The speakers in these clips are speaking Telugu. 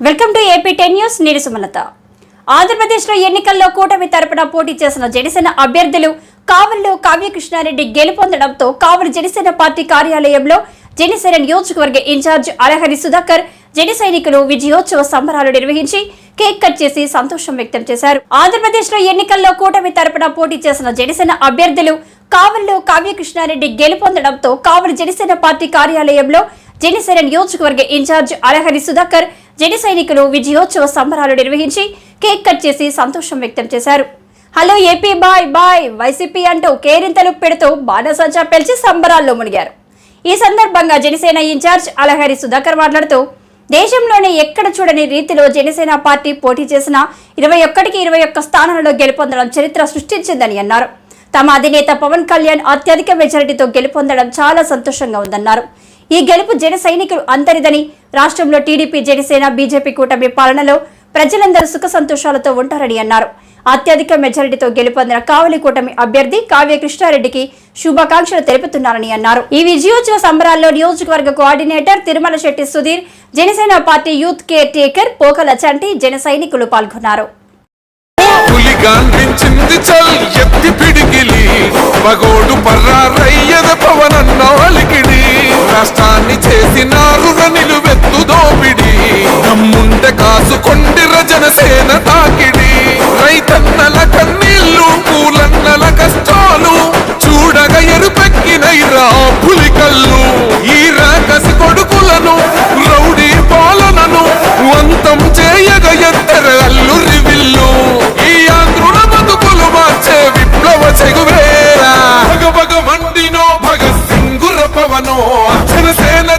Welcome to AP ten news. నేను సుమలత. ఆంధ్రప్రదేశ్లో ఎన్నికల్లో కూటమి తరపున పోటీ చేసిన జనసేన అభ్యర్థులు కావలిలో కావ్యకృష్ణారెడ్డి గెలుపొందడంతో కావలి జనసేన పార్టీ కార్యాలయంలో జనసేన నియోజకవర్గ ఇన్ఛార్జ్ అలహరి సుధాకర్ జన సైనికులు విజయోత్సవ సంబరాలు నిర్వహించి కేక్ కట్ చేసి సంతోషం వ్యక్తం చేశారు. ఆంధ్రప్రదేశ్లో ఎన్నికల్లో కూటమి తరపున పోటీ చేసిన జనసేన అభ్యర్థులు కావలిలో కావ్యకృష్ణారెడ్డి గెలుపొందడంతో కావలి జనసేన పార్టీ కార్యాలయంలో జనసేన నియోజకవర్గ ఇన్ఛార్జ్ అలహరి సుధాకర్ జన సైనికులు విజయోత్సవ సంబరాలు నిర్వహించి కేక్ కట్ చేసి సంతోషం వ్యక్తం చేశారు. Hello AP bye bye. YCP అంటూ కేరింతలు పెడుతూ బాణసంచా పెంచి సంబరాల్లో మునిగారు. ఈ సందర్భంగా జనసేన ఇన్ఛార్జ్ అలహరి సుధాకర్ మాట్లాడుతూ దేశంలోనే ఎక్కడ చూడని రీతిలో జనసేన పార్టీ పోటీ చేసిన ఇరవై ఒక్కటికి ఇరవై ఒక్క స్థానాలలో గెలుపొందడం చరిత్ర సృష్టించిందని అన్నారు. తమ అధినేత పవన్ కళ్యాణ్ అత్యధిక మెజారిటీతో గెలుపొందడం చాలా సంతోషంగా ఉందన్నారు. ఈ గెలుపు జన సైనికులు అందరిదని. రాష్ట్రంలో టీడీపీ జనసేన బీజేపీ కూటమి పాలనలో ప్రజలందరూ సుఖ సంతోషాలతో ఉంటారని అన్నారు. అత్యధిక మెజారిటీతో గెలుపొందిన కావలి కూటమి అభ్యర్థి కావ్య కృష్ణారెడ్డికి శుభాకాంక్షలు తెలుపుతున్నారని అన్నారు. ఈ విజయోత్సవ సంబరాల్లో నియోజకవర్గ coordinator Tirumala Shetty Sudheer Janasena party youth caretaker Pokala Chanti జన సైనికులు పాల్గొన్నారు. పులి పర్రారయ్యద రాష్ట్రాన్ని చేసినారు నిలువెత్తు దోపిడి. దమ్ముండె కాసుకొండిర జనసేన తాకిడి.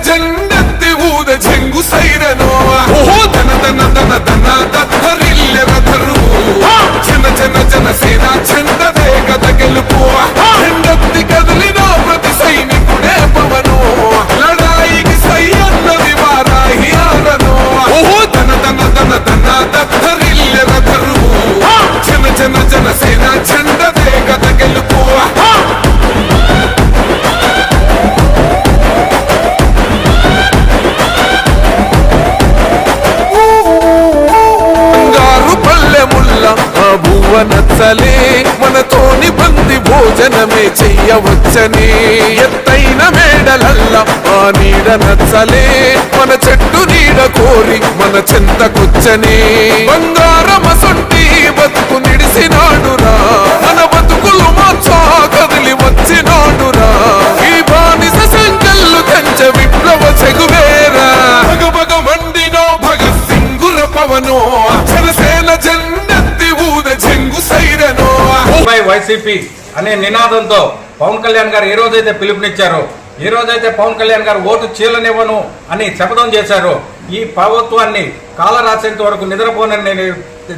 జెండెత్తి ఊద చెంగు సైరనో ఓహో ధన ధన ధన ధన దత్తరిల్లెరధరు జన జన జనసేన చెండదే భోజనమే చెయ్యవచ్చని. ఎత్తైన మేడలల్ల ఆ నీడ నచ్చలే. మన చెట్టు నీడ కోరి మన చెంతకొచ్చని. బంగారమసొంటి బతుకు నిడిసినాడురా. మన బతుకులు మార్చా కదిలి వచ్చినాడురా. ఈ బానిస సంకల్లు కంచె విప్లవ చెగువేరా. భగ భగ మండినో భగత్ సింగుర పవనో. జనసేన జెండెత్తి ఊద చెంగు సైరనో. వైసీపీ అనే నినాదంతో పవన్ కళ్యాణ్ గారు ఏ రోజైతే పిలుపునిచ్చారో ఏ రోజైతే పవన్ కళ్యాణ్ గారు ఓటు చీలనివ్వను అని శపథం చేశారో ఈ ప్రభుత్వాన్ని కాలరాసేంత వరకు నిద్రపోనని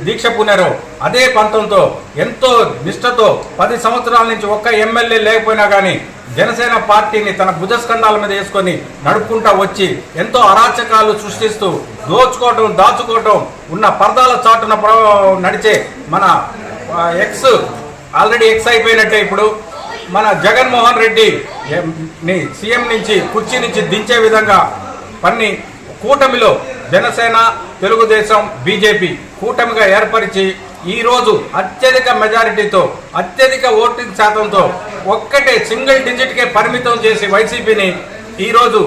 దీక్ష పూనారో అదే పంతంతో ఎంతో నిష్ఠతో పది సంవత్సరాల నుంచి ఒక్క ఎమ్మెల్యే లేకపోయినా కానీ జనసేన పార్టీని తన భుజస్కంధాల మీద వేసుకొని నడుపుకుంటా వచ్చి ఎంతో అరాచకాలు సృష్టిస్తూ దోచుకోవటం దాచుకోవటం ఉన్న పర్దాల చాటున నడిచే మన ఎక్స్ ఆల్రెడీ ఎక్స్ అయిపోయినట్టే ఇప్పుడు. మన జగన్మోహన్ రెడ్డి సీఎం నుంచి కుర్చీ నుంచి దించే విధంగా పన్ని కూటమిలో జనసేన తెలుగుదేశం బీజేపీ కూటమిగా ఏర్పరిచి ఈరోజు అత్యధిక మెజారిటీతో అత్యధిక ఓటింగ్ శాతంతో ఒక్కటే సింగిల్ డిజిట్కే పరిమితం చేసి వైసీపీని ఈరోజు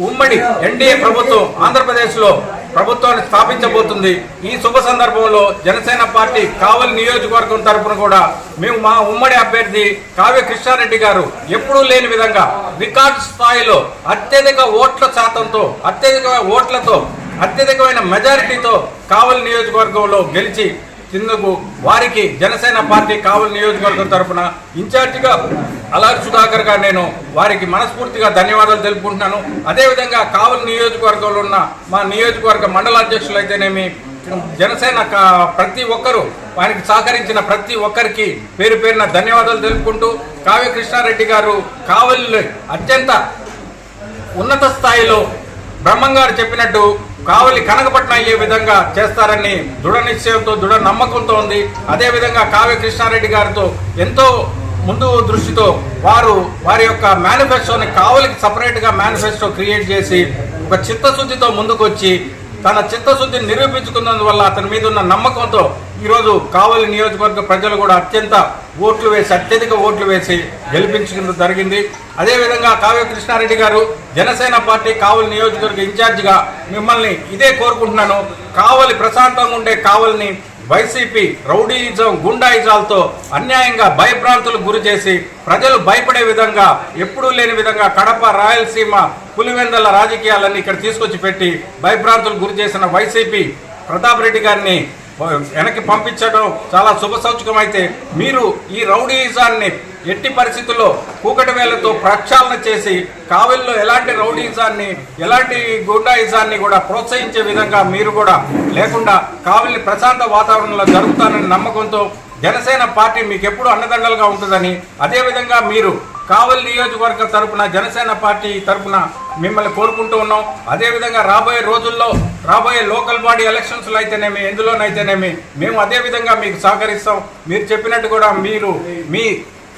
ఉమ్మడి ఎన్డీఏ ప్రభుత్వం ఆంధ్రప్రదేశ్లో ప్రభుత్వాన్ని స్థాపించబోతుంది. ఈ శుభ సందర్భంలో జనసేన పార్టీ కావలి నియోజకవర్గం తరపున కూడా మేము మా ఉమ్మడి అభ్యర్థి కావ్య కృష్ణారెడ్డి గారు ఎప్పుడూ లేని విధంగా రికార్డు స్థాయిలో అత్యధిక ఓట్ల శాతంతో అత్యధిక ఓట్లతో అత్యధికమైన మెజారిటీతో కావలి నియోజకవర్గంలో గెలిచి కిందకు వారికి జనసేన పార్టీ కావలి నియోజకవర్గం తరపున ఇన్ఛార్జిగా అలారి సుధాకర్గా నేను వారికి మనస్ఫూర్తిగా ధన్యవాదాలు తెలుపుకుంటున్నాను. అదేవిధంగా కావలి నియోజకవర్గంలో ఉన్న మా నియోజకవర్గ మండల అధ్యక్షులు అయితేనేమి జనసేన ప్రతి ఒక్కరూ వారికి సహకరించిన ప్రతి ఒక్కరికి పేరు పేరున ధన్యవాదాలు తెలుపుకుంటూ కావ్య కృష్ణారెడ్డి గారు కావలి అత్యంత ఉన్నత స్థాయిలో బ్రహ్మంగారు చెప్పినట్టు కావలి కనకపట్నం అయ్యే విధంగా చేస్తారని దృఢ నిశ్చయంతో దృఢ నమ్మకంతో ఉంది. అదేవిధంగా కావ్య కృష్ణారెడ్డి గారితో ఎంతో ముందు దృష్టితో వారు వారి యొక్క మేనిఫెస్టోని కావలికి సపరేట్గా మేనిఫెస్టో క్రియేట్ చేసి ఒక చిత్తశుద్ధితో ముందుకొచ్చి తన చిత్తశుద్ధిని నిరూపించుకున్నందువల్ల అతని మీద ఉన్న నమ్మకంతో ఈరోజు కావలి నియోజకవర్గ ప్రజలు కూడా అత్యంత ఓట్లు వేసి అత్యధిక ఓట్లు వేసి గెలిపించడం జరిగింది. అదేవిధంగా కావ్య కృష్ణారెడ్డి గారు జనసేన పార్టీ కావలి నియోజకవర్గ ఇన్ఛార్జిగా మిమ్మల్ని ఇదే కోరుకుంటున్నాను. కావలి ప్రశాంతంగా ఉండే కావలిని వైసీపీ రౌడీయిజం గుండాయిజాలతో అన్యాయంగా భయభ్రాంతులకు గురి చేసి ప్రజలు భయపడే విధంగా ఎప్పుడూ లేని విధంగా కడప రాయలసీమ పులివెందల రాజకీయాలన్నీ ఇక్కడ తీసుకొచ్చి పెట్టి భయభ్రాంతులకు గురి చేసిన వైసీపీ ప్రతాప్ రెడ్డి గారిని వెనక్కి పంపించడం చాలా శుభ అయితే మీరు ఈ రౌడీయిజాన్ని ఎట్టి పరిస్థితుల్లో కూకటి వేలతో ప్రక్షాళన చేసి కావలిలో ఎలాంటి రౌడీజాన్ని ఎలాంటి గుండాయిజాన్ని కూడా ప్రోత్సహించే విధంగా మీరు కూడా లేకుండా కావలిని ప్రశాంత వాతావరణంలో జరుగుతానని నమ్మకంతో జనసేన పార్టీ మీకు ఎప్పుడు అన్నదండలుగా ఉంటుందని అదేవిధంగా మీరు కావలి నియోజకవర్గ తరపున జనసేన పార్టీ తరపున మిమ్మల్ని కోరుకుంటూ ఉన్నాం. అదేవిధంగా రాబోయే రోజుల్లో రాబోయే లోకల్ బాడీ ఎలక్షన్స్లో అయితేనేమి ఎందులోనైతేనేమి మేము అదే విధంగా మీకు సహకరిస్తాం. మీరు చెప్పినట్టు కూడా మీరు మీ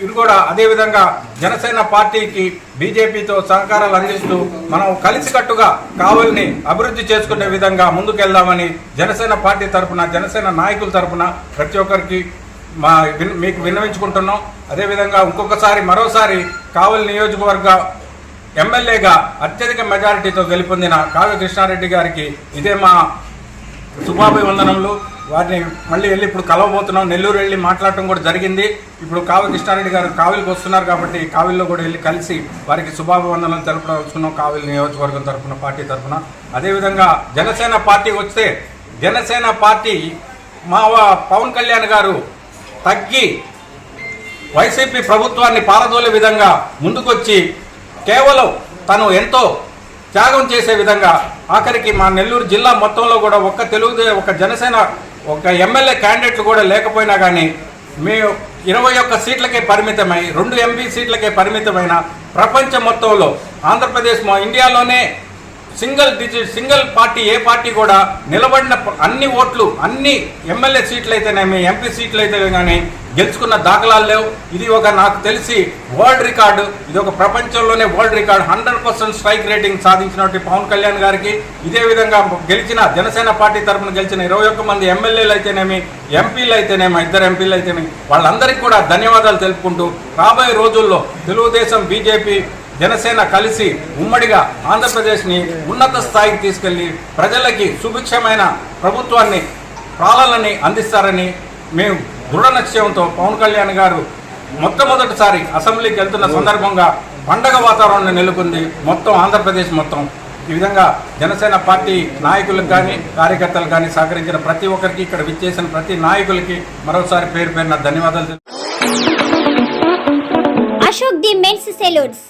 ఇది కూడా అదేవిధంగా జనసేన పార్టీకి బీజేపీతో సహకారాలు అందిస్తూ మనం కలిసికట్టుగా కావలిని అభివృద్ధి చేసుకునే విధంగా ముందుకెళ్దామని జనసేన పార్టీ తరఫున జనసేన నాయకుల తరపున ప్రతి ఒక్కరికి మా విన్- మీకు విన్నవించుకుంటున్నాం. అదేవిధంగా ఇంకొకసారి మరోసారి కావలి నియోజకవర్గ ఎమ్మెల్యేగా అత్యధిక మెజారిటీతో గెలుపొందిన కావ్య కృష్ణారెడ్డి గారికి ఇదే మా శుభాభివందనములు. వారిని మళ్ళీ వెళ్ళి ఇప్పుడు కలవబోతున్నాం. నెల్లూరు వెళ్ళి మాట్లాడటం కూడా జరిగింది. ఇప్పుడు కావలి కృష్ణారెడ్డి గారు కావిలికి వస్తున్నారు కాబట్టి కావిల్లో కూడా వెళ్ళి కలిసి వారికి శుభాభివందనలు తెలపవచ్చున్నాం కావిలి నియోజకవర్గం తరఫున పార్టీ తరఫున అదేవిధంగా జనసేన పార్టీ వస్తే జనసేన పార్టీ మా పవన్ కళ్యాణ్ గారు తగ్గి వైసీపీ ప్రభుత్వాన్ని పారదోలే విధంగా ముందుకొచ్చి కేవలం తను ఎంతో త్యాగం చేసే విధంగా ఆఖరికి మా నెల్లూరు జిల్లా మొత్తంలో కూడా ఒక్క తెలుగుదే ఒక జనసేన ఒక ఎమ్మెల్యే క్యాండిడేట్లు కూడా లేకపోయినా కానీ మేము ఇరవై ఒక్క సీట్లకే పరిమితమై రెండు ఎంపీ సీట్లకే పరిమితమైన ప్రపంచం మొత్తంలో ఆంధ్రప్రదేశ్ మా ఇండియాలోనే సింగిల్ డిజిట్ సింగిల్ పార్టీ ఏ పార్టీ కూడా నిలబడిన అన్ని ఓట్లు అన్ని ఎమ్మెల్యే సీట్లు అయితేనేమి ఎంపీ సీట్లు అయితే కానీ గెలుచుకున్న దాఖలాలు లేవు. ఇది ఒక నాకు తెలిసి వరల్డ్ రికార్డు. ఇది ఒక ప్రపంచంలోనే world record. Hundred percent strike rating సాధించినటువంటి పవన్ కళ్యాణ్ గారికి ఇదే విధంగా గెలిచిన జనసేన పార్టీ తరఫున గెలిచిన ఇరవై ఒక్క మంది ఎమ్మెల్యేలు అయితేనేమి ఎంపీలు అయితేనేమి ఇద్దరు ఎంపీలు అయితేనేమి వాళ్ళందరికీ కూడా ధన్యవాదాలు తెలుపుకుంటూ రాబోయే రోజుల్లో తెలుగుదేశం బీజేపీ జనసేన కలిసి ఉమ్మడిగా ఆంధ్రప్రదేశ్ని ఉన్నత స్థాయికి తీసుకెళ్ళి ప్రజలకి సుభిక్షమైన ప్రభుత్వాన్ని పాలనని అందిస్తారని మేము దృఢ నిశ్చయంతో పవన్ కళ్యాణ్ గారు మొట్టమొదటిసారి అసెంబ్లీకి వెళ్తున్న సందర్భంగా పండగ వాతావరణం నెలకొంది. మొత్తం ఆంధ్రప్రదేశ్ మొత్తం. ఈ విధంగా జనసేన పార్టీ నాయకులకు కానీ కార్యకర్తలు కానీ సహకరించిన ప్రతి ఒక్కరికి ఇక్కడ విచ్చేసిన ప్రతి నాయకులకి మరోసారి పేరు పేరున ధన్యవాదాలు అశోక్ ది మెన్స్ సెలూన్స్.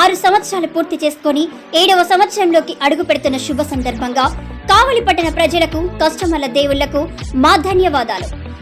ఆరు సంవత్సరాలు పూర్తి చేసుకొని ఏడవ సంవత్సరంలోకి అడుగు పెడుతున్న శుభ సందర్భంగా కావలి పట్టణ ప్రజలకు కస్టమర్ల దేవుళ్ళకు మా ధన్యవాదాలు.